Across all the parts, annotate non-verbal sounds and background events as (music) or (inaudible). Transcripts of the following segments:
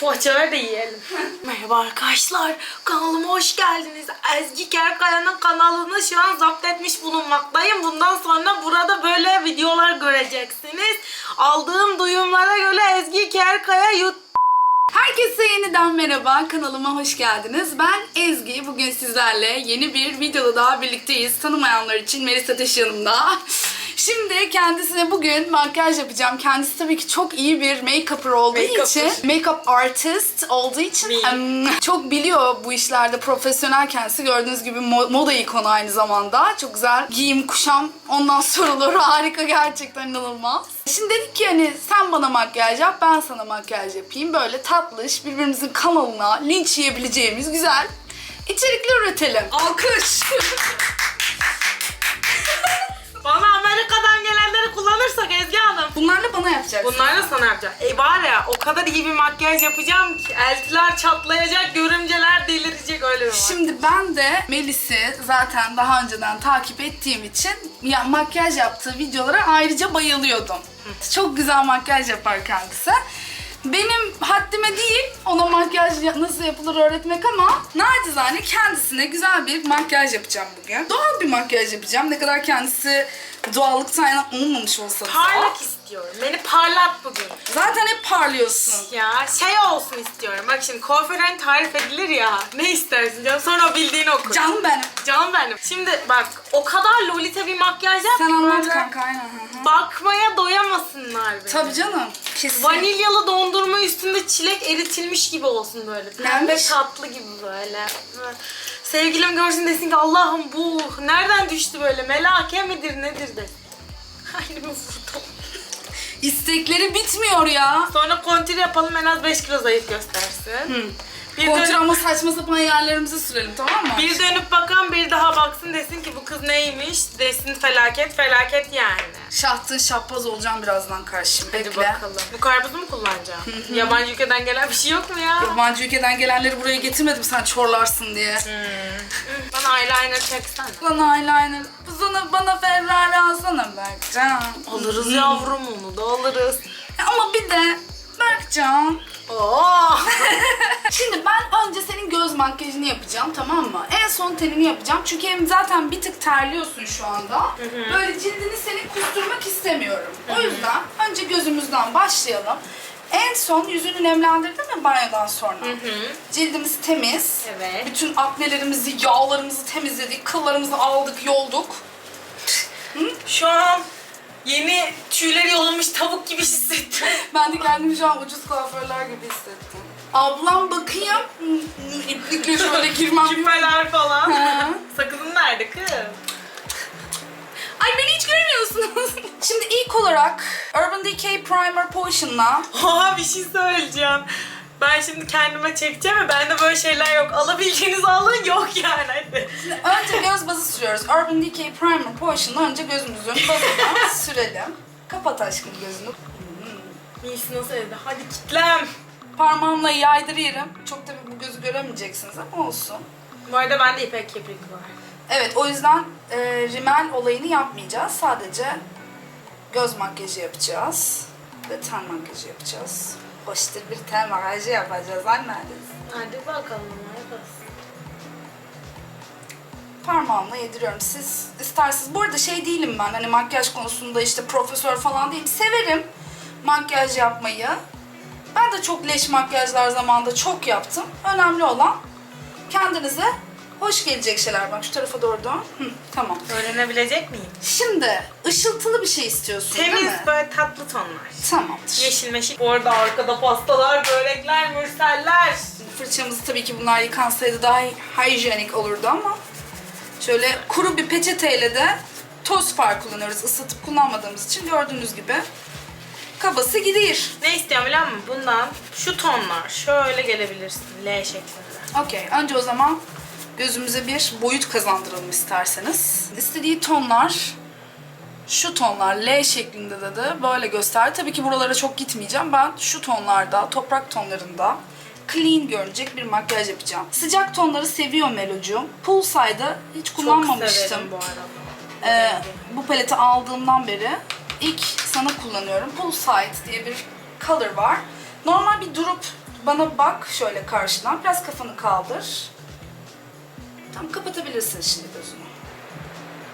poğaça ver de yiyelim. (laughs) Merhaba arkadaşlar. Kanalıma hoş geldiniz. Ezgi Kerkaya'nın kanalını şu an zapt etmiş bulunmaktayım. Bundan sonra burada böyle videolar göreceksiniz. Aldığım duyumlara göre Ezgi Kerkaya yut Herkese yeniden merhaba, kanalıma hoş geldiniz. Ben Ezgi, bugün sizlerle yeni bir videoda daha birlikteyiz. Tanımayanlar için Melis Ateş yanımda. Şimdi kendisine bugün makyaj yapacağım. Kendisi tabii ki çok iyi bir make-upper olduğu Make-upper. için, make-up artist olduğu için em, çok biliyor bu işlerde profesyonel kendisi. Gördüğünüz gibi mo- moda ikonu aynı zamanda. Çok güzel giyim, kuşam ondan sorulur. (laughs) Harika gerçekten inanılmaz. Şimdi dedik ki hani sen bana makyaj yap, ben sana makyaj yapayım. Böyle tatlış, birbirimizin kanalına linç yiyebileceğimiz güzel içerikler üretelim. Alkış. (laughs) Bunlarla bana yapacaksın. Bunlar da sana yapacağım. E var ya o kadar iyi bir makyaj yapacağım ki eltiler çatlayacak, görümceler delirecek öyle bir makyaj. Şimdi ben de Melis'i zaten daha önceden takip ettiğim için ya makyaj yaptığı videolara ayrıca bayılıyordum. Çok güzel makyaj yapar kendisi. Benim haddime değil ona makyaj ya- nasıl yapılır öğretmek ama nacizane kendisine güzel bir makyaj yapacağım bugün. Doğal bir makyaj yapacağım. Ne kadar kendisi doğallıktan olmamış olsa da. Parlak istiyorum. Beni parlat bugün. Zaten hep parlıyorsun. Ya şey olsun istiyorum. Bak şimdi kuaförden tarif edilir ya. Ne istersin canım? Sonra o bildiğini oku. Canım benim. Canım benim. Şimdi bak o kadar lolita bir makyaj yap Sen ki anlat böyle kanka aynen. hı hı. Bakmaya doyamasınlar beni. Tabii canım. Kesin. Vanilyalı dondurma üstünde çilek eritilmiş gibi olsun böyle. Pembe Neymiş? tatlı gibi böyle. Sevgilim görsün desin ki Allah'ım bu nereden düştü böyle melake midir nedir de. (laughs) Aynı vurdum. İstekleri bitmiyor ya. Sonra kontir yapalım en az 5 kilo zayıf göstersin. Bir, dönüp, saçma sapan yerlerimizi sürelim tamam mı? bir dönüp bakan bir daha baksın desin ki bu kız neymiş desin felaket felaket yani. Şahtın şapbaz olacağım birazdan karşım. Hadi Bekle. bakalım. Bu karpuzu mu kullanacağım? Yabancı ülkeden gelen bir şey yok mu ya? Yabancı ülkeden gelenleri buraya getirmedim sen çorlarsın diye. Bana eyeliner çeksene. Bana eyeliner, bana, bana Ferrari alsana Berkcan. Alırız yavrum onu da alırız. Ama bir de Berkcan. Oo. (laughs) Şimdi ben önce senin göz makyajını yapacağım tamam mı? En son tenini yapacağım. Çünkü hem zaten bir tık terliyorsun şu anda. Böyle cildini senin kusturmak istemiyorum. O yüzden önce gözümüzden başlayalım. En son yüzünü nemlendirdin mi banyodan sonra? Cildimiz temiz. Evet. Bütün aknelerimizi, yağlarımızı temizledik, kıllarımızı aldık, yolduk. Şu an yeni tüyleri yolamış tavuk gibi hissettim. (laughs) Ben de kendimi şu an ucuz kuaförler gibi hissettim. Ablam bakayım. İplikle şöyle girmem. Küpeler falan. Ha. Sakızın nerede kız? Ay beni hiç görmüyorsunuz. (laughs) Şimdi ilk olarak Urban Decay Primer Potion'la (laughs) Oha bir şey söyleyeceğim. Ben şimdi kendime çekeceğim ve bende böyle şeyler yok. Alabildiğiniz alın yok yani hadi. önce göz bazı sürüyoruz. Urban Decay Primer Potion'la önce gözümüzün bazına sürelim. Kapat aşkım gözünü. Neyse nasıl evde? Hadi kitlem. Parmağımla yaydırıyorum. Çok tabii bu gözü göremeyeceksiniz ama olsun. Bu arada bende ipek kibrit var. Evet o yüzden e, rimel olayını yapmayacağız. Sadece göz makyajı yapacağız. Ve ten makyajı yapacağız. Hoştur bir ten makyajı yapacağız anneniz. Hadi bakalım yaparız. Parmağımla yediriyorum. Siz isterseniz. Bu arada şey değilim ben. Hani makyaj konusunda işte profesör falan değilim. Severim makyaj yapmayı. Ben de çok leş makyajlar zamanında çok yaptım. Önemli olan kendinize hoş gelecek şeyler. Bak şu tarafa doğru dön. Hı, tamam. Öğrenebilecek miyim? Şimdi ışıltılı bir şey istiyorsun değil Temiz mi? böyle tatlı tonlar. Tamamdır. Yeşil meşil. Orada arkada pastalar, börekler, mürseller. Fırçamız tabii ki bunlar yıkansaydı daha hijyenik olurdu ama şöyle kuru bir peçeteyle de toz far kullanıyoruz ısıtıp kullanmadığımız için gördüğünüz gibi kabası gidiyor. Ne istiyorum biliyor musun? Bundan şu tonlar şöyle gelebilirsin L şeklinde. Okey önce o zaman gözümüze bir boyut kazandıralım isterseniz. İstediği tonlar şu tonlar L şeklinde de, de böyle göster. Tabii ki buralara çok gitmeyeceğim. Ben şu tonlarda, toprak tonlarında clean görünecek bir makyaj yapacağım. Sıcak tonları seviyorum Melocuğum. Poolside'ı hiç Çok kullanmamıştım. severim bu arada. Ee, bu paleti aldığımdan beri ilk sana kullanıyorum. Poolside diye bir color var. Normal bir durup bana bak şöyle karşıdan. Biraz kafanı kaldır. Tam kapatabilirsin şimdi gözünü.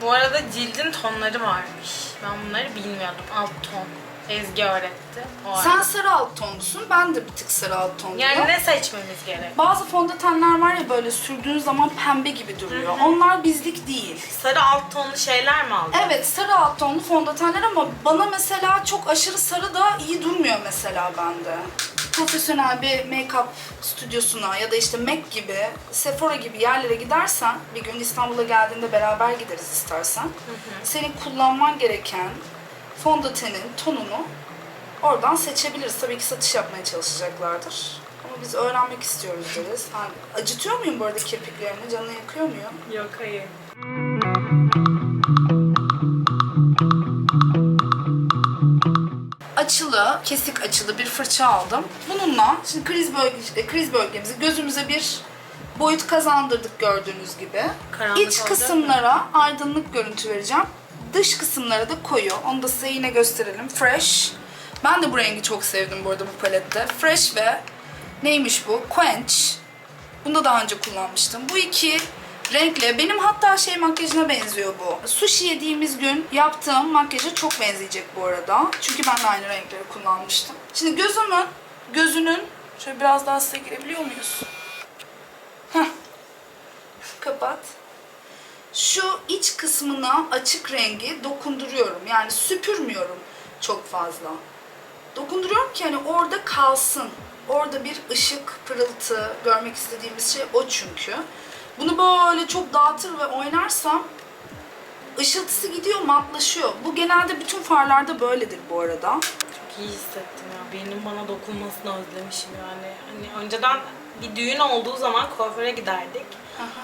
Bu arada cildin tonları varmış. Ben bunları bilmiyordum. Alt ton. Ezgi öğretti. O Sen arada. sarı alt tonlusun. Ben de bir tık sarı alt tonluyum. Yani ne seçmemiz gerek? Bazı fondötenler var ya böyle sürdüğün zaman pembe gibi duruyor. Onlar bizlik değil. Sarı alt tonlu şeyler mi aldın? Evet sarı alt tonlu fondötenler ama bana mesela çok aşırı sarı da iyi durmuyor mesela bende. Profesyonel bir make-up stüdyosuna ya da işte MAC gibi, Sephora gibi yerlere gidersen, bir gün İstanbul'a geldiğinde beraber gideriz istersen. Senin kullanman gereken fondötenin tonunu oradan seçebiliriz. Tabii ki satış yapmaya çalışacaklardır. Ama biz öğrenmek istiyoruz deriz. Ha, acıtıyor muyum bu arada kirpiklerini? Canını yakıyor muyum? Yok hayır. açılı, kesik açılı bir fırça aldım. Bununla şimdi kriz bölge, kriz bölgemizi gözümüze bir boyut kazandırdık gördüğünüz gibi. Karanlık İç kısımlara aydınlık görüntü vereceğim. Dış kısımlara da koyu. Onu da size yine gösterelim. Fresh. Ben de bu rengi çok sevdim bu arada bu palette. Fresh ve neymiş bu? Quench. Bunu da daha önce kullanmıştım. Bu iki renkle benim hatta şey makyajına benziyor bu. Sushi yediğimiz gün yaptığım makyaja çok benzeyecek bu arada. Çünkü ben de aynı renkleri kullanmıştım. Şimdi gözümün, gözünün şöyle biraz daha size girebiliyor muyuz? Heh. Kapat. Şu iç kısmına açık rengi dokunduruyorum. Yani süpürmüyorum çok fazla. Dokunduruyorum ki hani orada kalsın. Orada bir ışık, pırıltı görmek istediğimiz şey o çünkü. Bunu böyle çok dağıtır ve oynarsam ışıltısı gidiyor, matlaşıyor. Bu genelde bütün farlarda böyledir bu arada. Çok iyi hissettim ya. Birinin bana dokunmasını özlemişim yani. Hani önceden bir düğün olduğu zaman kuaföre giderdik.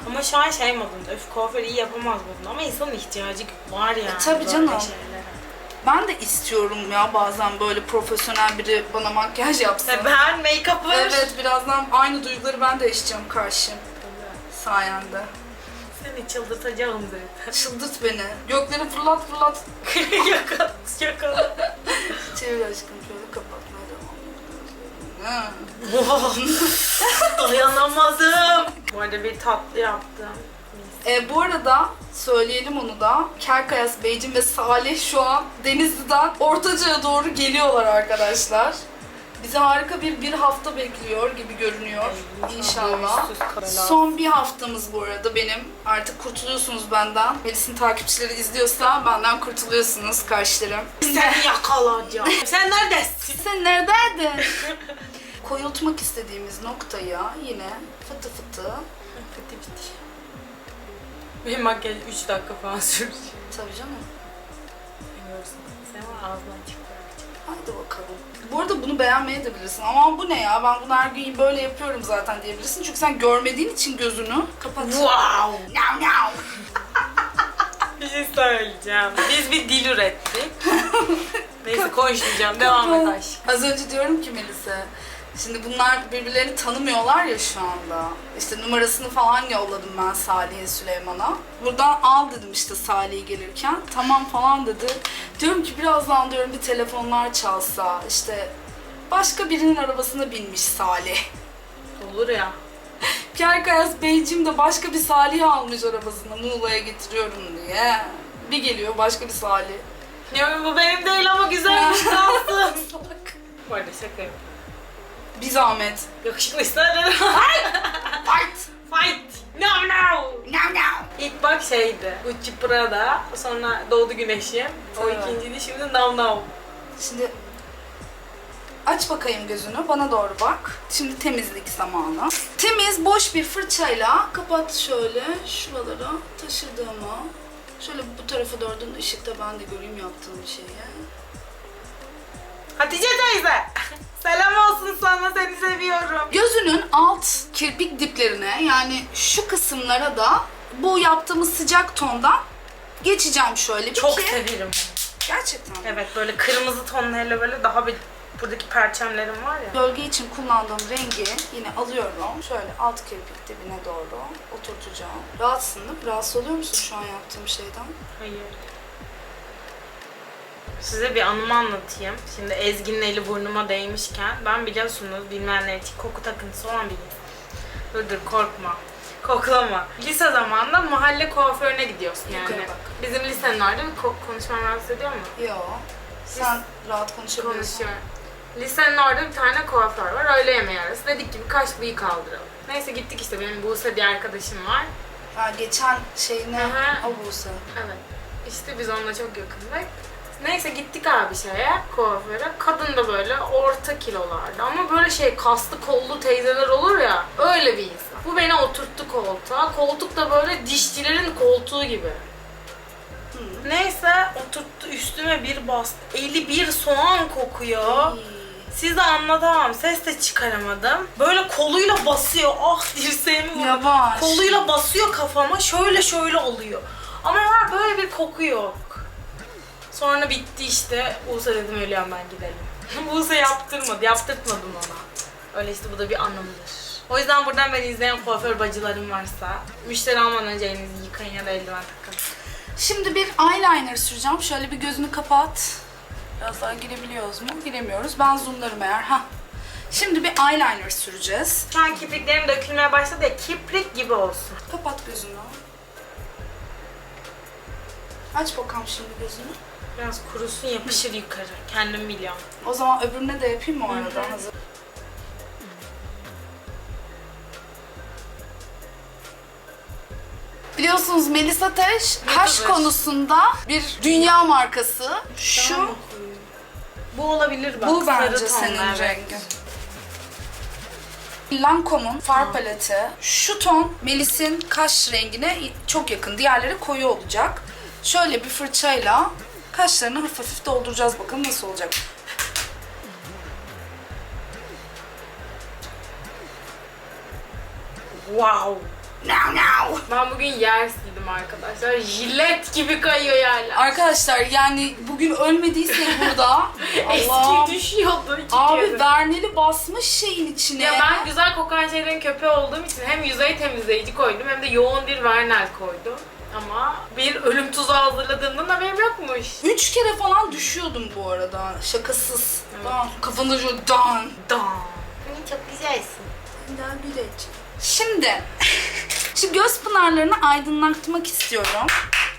Ama şu an şey modunda, öf kuaför iyi yapamaz modunda ama insanın ihtiyacı var yani. tabii böyle canım. şeylere. Ben de istiyorum ya bazen böyle profesyonel biri bana makyaj yapsın. Ve ben make-up'ı... Evet birazdan aynı duyguları ben de yaşayacağım karşım sayende. Seni çıldırtacağım zaten. Çıldırт beni. Gökleri fırlat fırlat. (laughs) yakala, yakala. Çevir aşkım şöyle kapatmaya (laughs) devam. Dayanamadım. Bu arada bir tatlı yaptım. E, bu arada söyleyelim onu da. Kerkayas Beyciğim ve Salih şu an Denizli'den Ortaca'ya doğru geliyorlar arkadaşlar. Bizi harika bir bir hafta bekliyor gibi görünüyor inşallah. Son bir haftamız bu arada benim. Artık kurtuluyorsunuz benden. Melis'in takipçileri izliyorsa benden kurtuluyorsunuz karşılarım. Seni yakalayacağım. (laughs) Sen neredesin? Sen neredeydin? (laughs) Koyultmak istediğimiz noktaya yine fıtı fıtı. Bitti bitti. Benim makyaj 3 dakika falan sürecek. Tabii canım. Biliyorsun. Sen var ağzından çık bırakacağım. Haydi bakalım. Bu arada bunu beğenmeyebilirsin. Ama bu ne ya? Ben bunu her gün böyle yapıyorum zaten diyebilirsin. Çünkü sen görmediğin için gözünü kapat. Wow! Miau miau. Bir şey söyleyeceğim. Biz bir dil ürettik. (laughs) Neyse konuşmayacağım. Devam et aşkım. Az önce diyorum ki Melis'e. Şimdi bunlar birbirlerini tanımıyorlar ya şu anda. İşte numarasını falan yolladım ben Salih'e Süleyman'a. Buradan al dedim işte Salih gelirken. Tamam falan dedi. Diyorum ki birazdan diyorum bir telefonlar çalsa. işte başka birinin arabasına binmiş Salih. Olur ya. (laughs) Kerkayas Beyciğim de başka bir Salih almış arabasını Muğla'ya getiriyorum diye. Bir geliyor başka bir Salih. Ya bu benim değil ama güzelmiş (laughs) kalsın. Bu arada şaka yapıyorum. Bir zahmet. Yakışıklıysa Fight! Fight! No no! Miau miau. İlk bak şeydi. Gucci Prada. Sonra Doğdu Güneşim. O Evet. ikinciydi. Şimdi Now Now. Şimdi aç bakayım gözünü, bana doğru bak. Şimdi temizlik zamanı. Temiz, boş bir fırçayla kapat şöyle şuralara taşırdığımı. Şöyle bu tarafa doğru dön, ışıkta ben de göreyim yaptığım şeyi. Hatice teyze. Selam olsun sana. Seni seviyorum. Gözünün alt kirpik diplerine yani şu kısımlara da bu yaptığımız sıcak tondan geçeceğim şöyle bir Çok ki. severim. Gerçekten. Evet böyle kırmızı tonlarıyla böyle daha bir buradaki perçemlerim var ya. Gölge için kullandığım rengi yine alıyorum. Şöyle alt kirpik dibine doğru oturtacağım. Rahatsın değil mi? Rahatsız oluyor musun şu an yaptığım şeyden? Hayır. Size bir anımı anlatayım. Şimdi Ezgi'nin eli burnuma değmişken ben biliyorsunuz bilmeyenler için koku takıntısı olan bir insanım. Dur dur korkma. Koklama. Lise zamanında mahalle kuaförüne gidiyorsun yani. Yukarı bak. Bizim lisenin orada bir ko- konuşmam rahatsız ediyor mu? Yo. Sen rahat konuşabilirsin. Konuşuyorum. Lisenin orada bir tane kuaför var. Öğle yemeği arası. Dedik ki birkaç bıyık aldıralım. Neyse gittik işte benim Buse diye arkadaşım var. Ha, geçen şeyine hı. o Buse. Evet. İşte biz onunla çok yakındık. Neyse gittik abi şeye, kuaföre. Kadın da böyle orta kilolarda ama böyle şey kaslı kollu teyzeler olur ya. Öyle bir insan. Bu beni oturttu koltuğa. Koltuk da böyle dişçilerin koltuğu gibi. Neyse oturttu üstüme bir bastı. Eli bir soğan kokuyor. Size anlatamam. Ses de çıkaramadım. Böyle koluyla basıyor. Ah dirseğimi vurdu. Yavaş. Koluyla basıyor kafama. Şöyle şöyle oluyor. Ama var böyle bir koku yok. Sonra bitti işte. Buse dedim ölüyorum ben gidelim. (laughs) Buse yaptırmadı. Yaptırtmadım ona. Öyle işte bu da bir anımdır. O yüzden buradan beni izleyen kuaför bacılarım varsa müşteri almadan önce elinizi yıkayın ya da eldiven takın. Şimdi bir eyeliner süreceğim. Şöyle bir gözünü kapat. Biraz daha girebiliyoruz mu? Giremiyoruz. Ben zoomlarım eğer. Ha. Şimdi bir eyeliner süreceğiz. Şu an kipriklerim dökülmeye başladı ya kiprik gibi olsun. Kapat gözünü. Aç bakalım şimdi gözünü. Biraz kurusun yapışır yukarı. Kendim biliyorum. O zaman öbürüne de yapayım mı o arada? Hazır. Biliyorsunuz Melisa Ateş kaş konusunda bir dünya markası. Şu Bu olabilir bak. bu sarı bence senin evet. rengin. Lancome'un far paleti. Şu ton Melis'in kaş rengine çok yakın. Diğerleri koyu olacak. Şöyle bir fırçayla kaşlarını hafif hafif dolduracağız. Bakalım nasıl olacak. Wow. Now now. Ben bugün yer sildim arkadaşlar. Jilet gibi kayıyor yerler. Arkadaşlar yani bugün ölmediysek (laughs) burada Allah Eski düşüyordu iki Abi verneli basmış şeyin içine. Ya ben güzel kokan şeylerin köpeği olduğum için hem yüzey temizleyici koydum hem de yoğun bir vernel koydum. Ama bir ölüm tuzağı hazırladığımdan haberim yokmuş. Üç kere falan düşüyordum bu arada. Şakasız. Evet. Dan. Kafanda şöyle dan. Dan. Çok güzelsin. Daha güleç. Şimdi, (laughs) şimdi göz pınarlarını aydınlatmak istiyorum.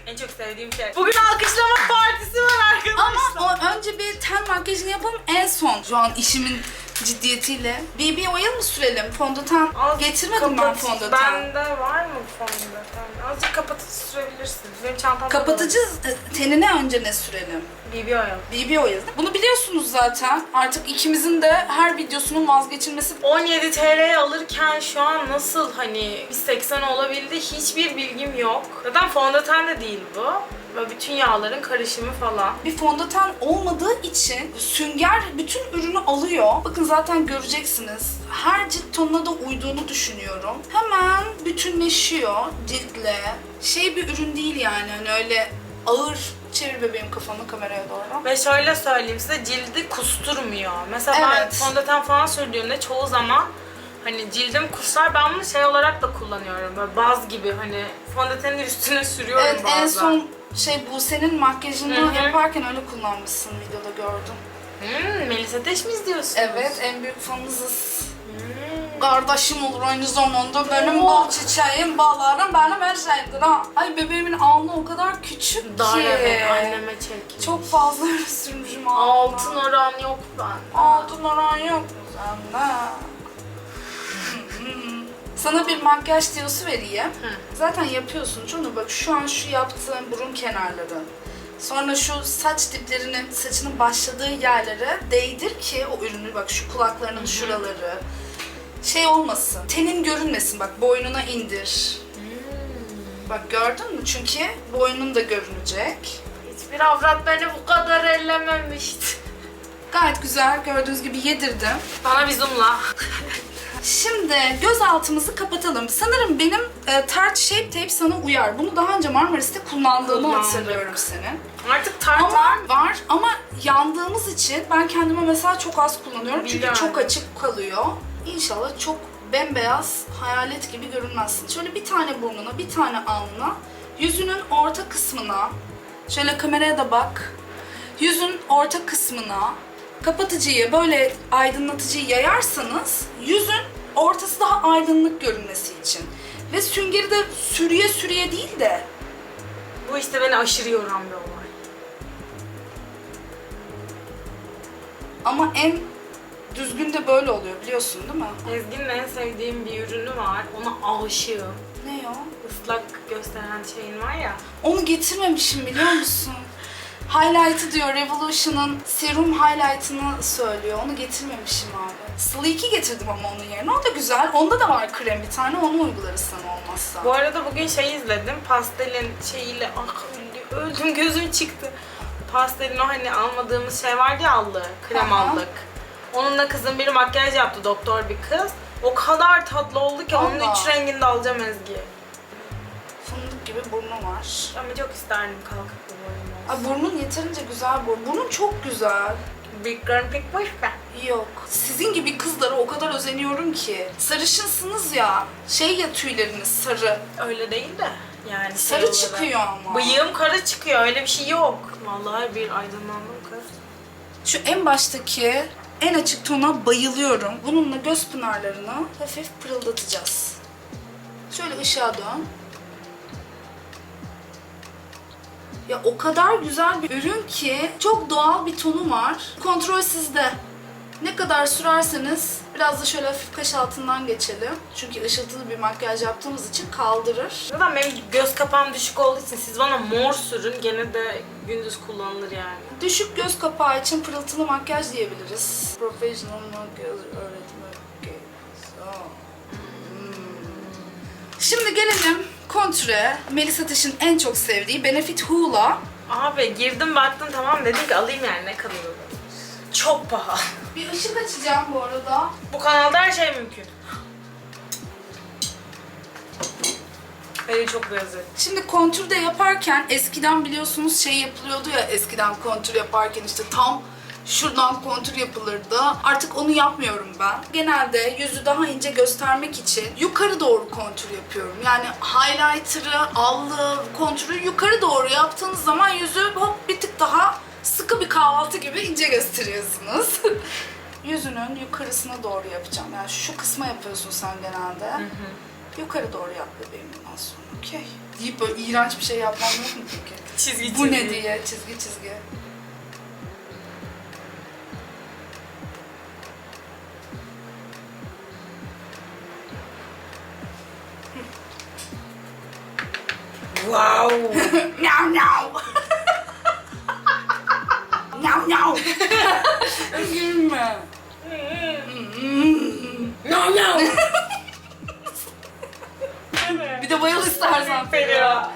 En çok sevdiğim şey. Bugün alkışlama partisi var arkadaşlar. Ama o, önce bir ten makyajını yapalım en son. Şu an işimin ciddiyetiyle. BB oil mı sürelim? Fondöten Az getirmedim ben kapatıcı- fondöten. Bende var mı fondöten? Azıcık kapatıcı sürebilirsin. Benim çantamda Kapatıcı e, tenine önce ne sürelim? BB oil. BB oil. Bunu biliyorsunuz zaten. Artık ikimizin de her videosunun vazgeçilmesi 17 TL'ye alırken şu an nasıl hani bir 80 olabildi hiçbir bilgim yok. Zaten fondöten de değil bu. Böyle bütün yağların karışımı falan. bir fondöten olmadığı için sünger bütün ürünü alıyor. Bakın zaten göreceksiniz. Her cilt tonuna da uyduğunu düşünüyorum. Hemen bütünleşiyor ciltle. Şey bir ürün değil yani hani öyle ağır çevir bebeğim kafanı kameraya doğru. Ve şöyle söyleyeyim size cildi kusturmuyor. Mesela ben Evet. fondöten falan sürdüğümde çoğu zaman hani cildim kusar. Ben bunu şey olarak da kullanıyorum. Böyle baz gibi hani fondötenin üstüne sürüyorum Evet bazen. en son şey bu senin makyajını Hı hı. yaparken öyle kullanmışsın videoda gördüm. Hmm, Melisa Ateş mi izliyorsunuz? Evet en büyük fanınızız. Hmm. Kardeşim olur aynı zamanda benim bal çiçeğim, ballarım benim her şeydir ha. Ay bebeğimin alnı o kadar küçük Dar ki. evet anneme çek. Çok fazla öyle (laughs) sürmüşüm alnına. Altın oran yok bende. Altın oran yok mu sende? Sana bir makyaj tiyosu vereyim. Hı. Zaten yapıyorsun şunu bak şu an şu yaptığın burun kenarları. Sonra şu saç diplerinin saçının başladığı yerlere değdir ki o ürünü bak şu kulaklarının şuraları şey olmasın. Tenin görünmesin bak boynuna indir. Bak gördün mü? Çünkü boynun da görünecek. Hiçbir avrat beni bu kadar ellememişti. Gayet güzel gördüğünüz gibi yedirdim. Bana bir zoomla. (laughs) Şimdi göz altımızı kapatalım. Sanırım benim e, Tarte Shape Tape sana uyar. Bunu daha önce Marmaris'te kullandığını Kullandık. hatırlıyorum senin. Artık tart Ama var mı? var ama yandığımız için ben kendime mesela çok az kullanıyorum. Çünkü Biliyorum. çok açık kalıyor. İnşallah çok bembeyaz hayalet gibi görünmezsin. Şöyle bir tane burnuna, bir tane alnına, yüzünün orta kısmına, şöyle kameraya da bak. yüzün orta kısmına kapatıcıyı böyle aydınlatıcıyı yayarsanız yüzün ortası daha aydınlık görünmesi için. Ve süngeri de sürüye sürüye değil de Bu işte beni aşırı yoran bir olay. ama en düzgün de böyle oluyor biliyorsun değil mi? Ezgi'nin en sevdiğim bir ürünü var. Ona aşığım. Ne o? Islak gösteren şeyin var ya. Onu getirmemişim biliyor musun? Highlight'ı diyor Revolution'ın serum highlight'ını söylüyor. Onu getirmemişim abi. Sleek'i getirdim ama onun yerine. O da güzel. Onda da var krem bir tane. Onu uygularız sana olmazsa. Bu arada bugün şey izledim. Pastelin şeyiyle ah öldüm, gözüm çıktı. Pastelin o hani almadığımız şey vardı ya aldı. Krem Aha. aldık. Onunla kızın biri makyaj yaptı doktor bir kız. O kadar tatlı oldu ki onun üç rengini de alacağım Ezgi. Fındık gibi burnu var. Ama çok isterdim kalkıp Aa, burnun yeterince güzel bu. Burnun çok güzel. Girl pek boş be. Yok. Sizin gibi kızlara o kadar özeniyorum ki. Sarışınsınız ya. Şey ya tüyleriniz sarı. Öyle değil de. Yani Sarı şey olarak. çıkıyor ama. Bıyığım kara çıkıyor öyle bir şey yok. Vallahi bir aydınlandım kız. Şu en baştaki en açık tona bayılıyorum. Bununla göz pınarlarını hafif pırıldatacağız. Şöyle ışığa dön. Ya o kadar güzel bir ürün ki çok doğal bir tonu var. Kontrol sizde. Ne kadar sürerseniz biraz da şöyle hafif kaş altından geçelim. Çünkü ışıltılı bir makyaj yaptığımız için kaldırır. Zaten benim göz kapağım düşük olduğu için siz bana mor sürün gene de gündüz kullanılır yani. Düşük göz kapağı için pırıltılı makyaj diyebiliriz. Professional makyaj öğretimi. Hmm. Şimdi gelelim kontüre. Melisa Taş'ın en çok sevdiği Benefit Hoola. Abi girdim baktım tamam dedim ki alayım yani ne kadar olur. Çok pahalı. Bir ışık açacağım bu arada. Bu kanalda her şey mümkün. Beni çok benziyor. Şimdi kontürde yaparken eskiden biliyorsunuz şey yapılıyordu ya eskiden kontür yaparken işte tam şuradan kontür yapılırdı. Artık onu yapmıyorum ben. Genelde yüzü daha ince göstermek için yukarı doğru kontür yapıyorum. Yani highlighter'ı, allığı, kontürü yukarı doğru yaptığınız zaman yüzü hop bir tık daha sıkı bir kahvaltı gibi ince gösteriyorsunuz. (laughs) Yüzünün yukarısına doğru yapacağım. Yani şu kısma yapıyorsun sen genelde. Yukarı doğru yap bebeğim bundan sonra. Okey. Deyip böyle iğrenç bir şey yapmam yok mu peki? Çizgi Bu ne çizgi. diye çizgi çizgi. Wow. Miau miau. miau miau. Gülme. no no. Bir de bayıl istersen Feriha.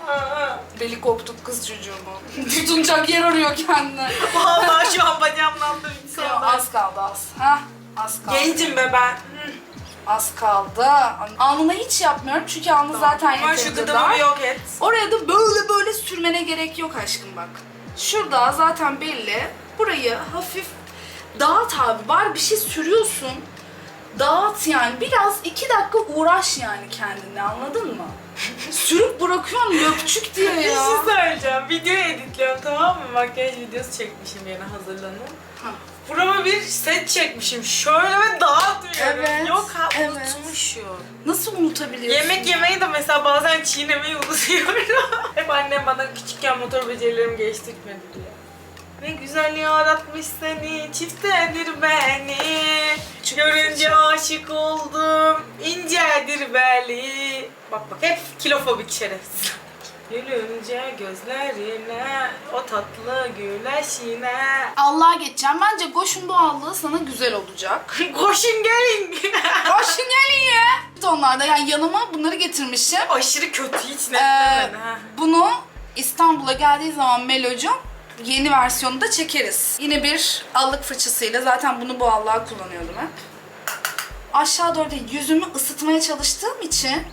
Beli koptuk kız çocuğumu. Tutunacak yer arıyor kendine. Vallahi şu an bacağımdan da Ya, az kaldı az. Hah, az kaldı. Gencim be ben. Az kaldı. Alnına hiç yapmıyorum çünkü alnı zaten Ama şu yeterince gıdımı dar. bir yok et. Oraya da böyle böyle sürmene gerek yok aşkım bak. Şurada zaten belli. Burayı hafif dağıt abi. Bari bir şey sürüyorsun. Dağıt yani. Biraz iki dakika uğraş yani kendine anladın mı? (laughs) Sürüp bırakıyorsun löpçük diye Bir ya. şey söyleyeceğim. Videoyu editliyorum tamam mı? Makyaj videosu çekmişim yine hazırlanıp. Burama bir set çekmişim. Şöyle ve dağıtıyorum. Evet, Yok ha evet. unutmuşum. Nasıl unutabiliyorsun? Yemek yemeyi de mesela bazen çiğnemeyi unutuyorum. (laughs) Hep annem bana küçükken motor becerilerim geliştirmedi diyor. Ne güzel yaratmış seni, çiftedir beni. Görünce aşık oldum, incedir beli. Bak bak hep kilofobik şerefsiz. Gülünce gözlerine, o tatlı güleşine. Allah'a geçeceğim. Bence Goş'un bu allığı sana güzel olacak. (laughs) Koşun gelin. Goş'un gelin ya. Onlarda yani yanıma bunları getirmişim. Aşırı kötü hiç Ee, netlemedi. ha. bunu İstanbul'a geldiği zaman Melo'cum yeni versiyonu da çekeriz. Yine bir allık fırçasıyla zaten bunu bu allığa kullanıyordum hep. Aşağı doğru değil, yüzümü ısıtmaya çalıştığım için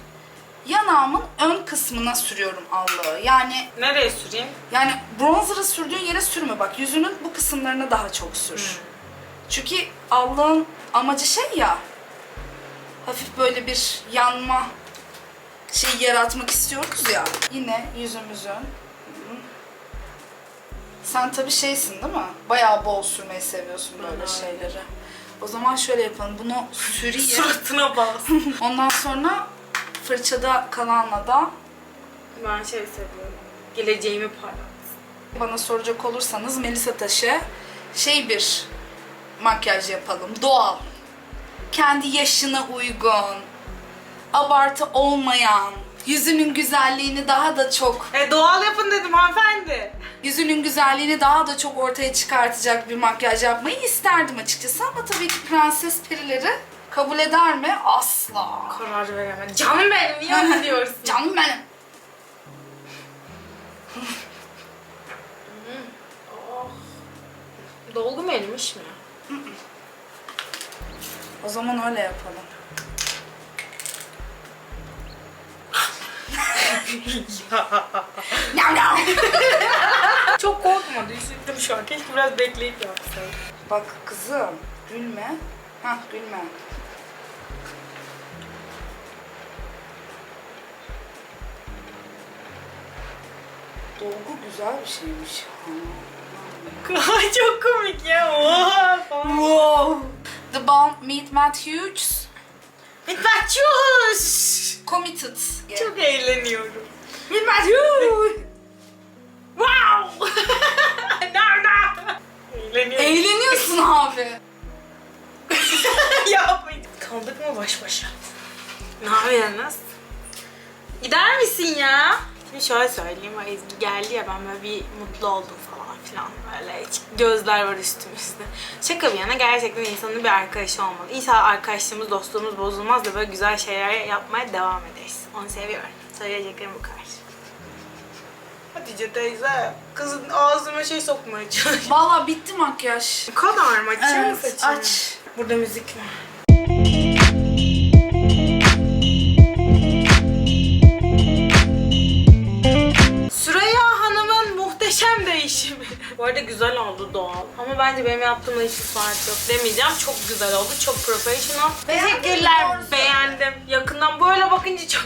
yanağımın ön kısmına sürüyorum allığı. Yani Nereye süreyim? yani bronzer'ı sürdüğün yere sürme bak. Yüzünün bu kısımlarına daha çok sür. Çünkü allığın amacı şey ya hafif böyle bir yanma şey yaratmak istiyoruz ya. Yine yüzümüzün Sen tabii şeysin değil mi? Bayağı bol sürmeyi seviyorsun böyle şeyleri. O zaman şöyle yapalım. Bunu (laughs) süreyim. Suratına bas. Ondan sonra fırçada kalanla da ben şey seviyorum. Geleceğimi parlat. bana soracak olursanız Melisa Taş'e şey bir makyaj yapalım. Doğal. Kendi yaşına uygun. Abartı olmayan. Yüzünün güzelliğini daha da çok E doğal yapın dedim hanımefendi. yüzünün güzelliğini daha da çok ortaya çıkartacak bir makyaj yapmayı isterdim açıkçası ama tabii ki prenses perileri kabul eder mi? Asla. Karar veremedim. Canım benim niye öyle diyorsun? (laughs) Canım benim. Oh. Dolgu mu erimiş mi? O zaman öyle yapalım. (laughs) Nyam nyam. (laughs) Çok korkmadı. Üzüldüm şu an. Keşke biraz bekleyip yapsaydım. Bak kızım gülme. Hah gülme. Dolgu güzel bir şeymiş. Çok komik ya. Oha falan. Wow. The Balm Meet Matte Hughes Bitmez. Committed. Çok eğleniyorum. Bilmem Hughes. Wow. (laughs) Nerede? Eğleniyorum. Eğleniyorsun abi. (laughs) Yapmayın. Kaldık mı baş başa? Ne yapıyorsunuz? Gider misin ya? Şimdi şöyle söyleyeyim. Ezgi geldi ya ben böyle bir mutlu oldum falan filan. Böyle hiç gözler var üstümüzde. Şaka bir yana gerçekten insanın bir arkadaşı olmalı. İnşallah arkadaşlığımız, dostluğumuz bozulmaz da böyle güzel şeyler yapmaya devam ederiz. Onu seviyorum. Söyleyeceklerim bu kadar. Hatice teyze, kızın ağzıma şey sokmaya çalışıyor. Valla bitti makyaj. Bu kadar mı? Açayım mı Evet, saçını? aç. Burada müzik var. Muhteşem değişimi. Bu arada güzel oldu doğal. Ama bence benim yaptığımda hiçbir fark yok demeyeceğim. Çok güzel oldu. Çok professional. Beğendin mi? Teşekkürler. Doğru söyle. Beğendim. Yakından böyle bakınca çok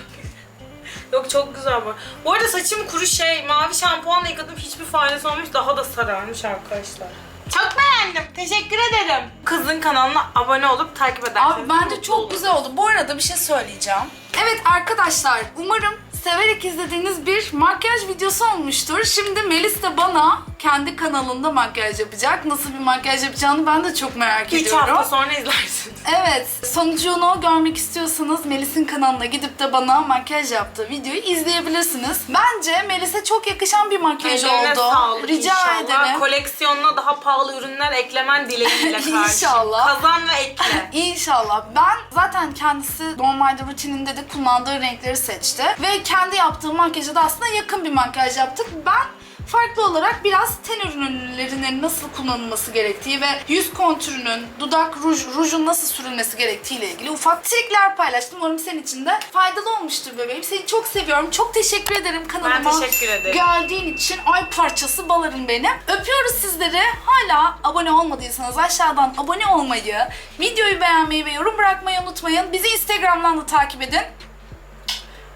(laughs) Yok çok güzel bu. Bu arada saçım kuru şey, mavi şampuanla yıkadım. Hiçbir faydası olmuş. Daha da sararmış arkadaşlar. Çok beğendim. Teşekkür ederim. Kızın kanalına abone olup takip ederseniz. Abi bence mutlu çok olurum. güzel oldu. Bu arada bir şey söyleyeceğim. Evet arkadaşlar umarım severek izlediğiniz bir makyaj videosu olmuştur. Şimdi Melis de bana kendi kanalında makyaj yapacak. Nasıl bir makyaj yapacağını ben de çok merak Üç ediyorum. hafta sonra izlersin. Evet, sonucunu görmek istiyorsanız Melis'in kanalına gidip de bana makyaj yaptığı videoyu izleyebilirsiniz. Bence Melis'e çok yakışan bir makyaj Ellerine oldu. sağlık Rica inşallah. ederim. Koleksiyonuna daha pahalı ürünler eklemen dileğiyle (laughs) karşı. İnşallah. Kazan ve ekle. İnşallah. Ben zaten kendisi normalde rutininde de kullandığı renkleri seçti. Ve kendi yaptığı makyaja da aslında yakın bir makyaj yaptık. Ben farklı olarak biraz ten ürünlerinin nasıl kullanılması gerektiği ve yüz kontürünün, dudak ruj, rujun nasıl sürülmesi gerektiği ile ilgili ufak trikler paylaştım. Umarım senin için de faydalı olmuştur bebeğim. Seni çok seviyorum. Çok teşekkür ederim kanalıma. teşekkür ederim. Geldiğin için ay parçası balarım benim. Öpüyoruz sizleri. Hala abone olmadıysanız aşağıdan abone olmayı, videoyu beğenmeyi ve yorum bırakmayı unutmayın. Bizi Instagram'dan da takip edin.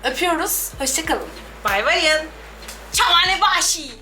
Öpüyoruz. Hoşçakalın. Bay bayın. Çavane başı.